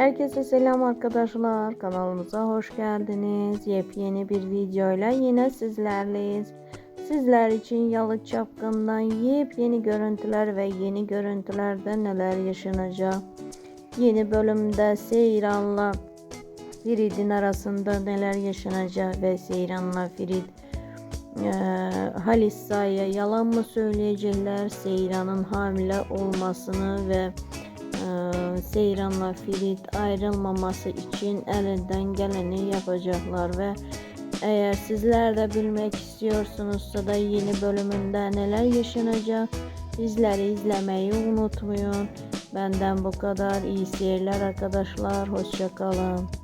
Herkese selam arkadaşlar. Kanalımıza hoş geldiniz. Yepyeni bir videoyla yine sizlerleyiz. Sizler için Yalı Çapkın'dan yepyeni görüntüler ve yeni görüntülerde neler yaşanacak. Yeni bölümde Seyran'la Firid'in arasında neler yaşanacak ve Seyran'la Firid eee Halisa'ya yalan mı söyleyecekler Seyran'ın hamile olmasını ve Seyran'la Firid ayrılmaması için elinden geleni yapacaklar ve eğer sizler de bilmek istiyorsunuzsa da yeni bölümünde neler yaşanacak bizleri izlemeyi unutmayın. Benden bu kadar iyi seyirler arkadaşlar. Hoşçakalın.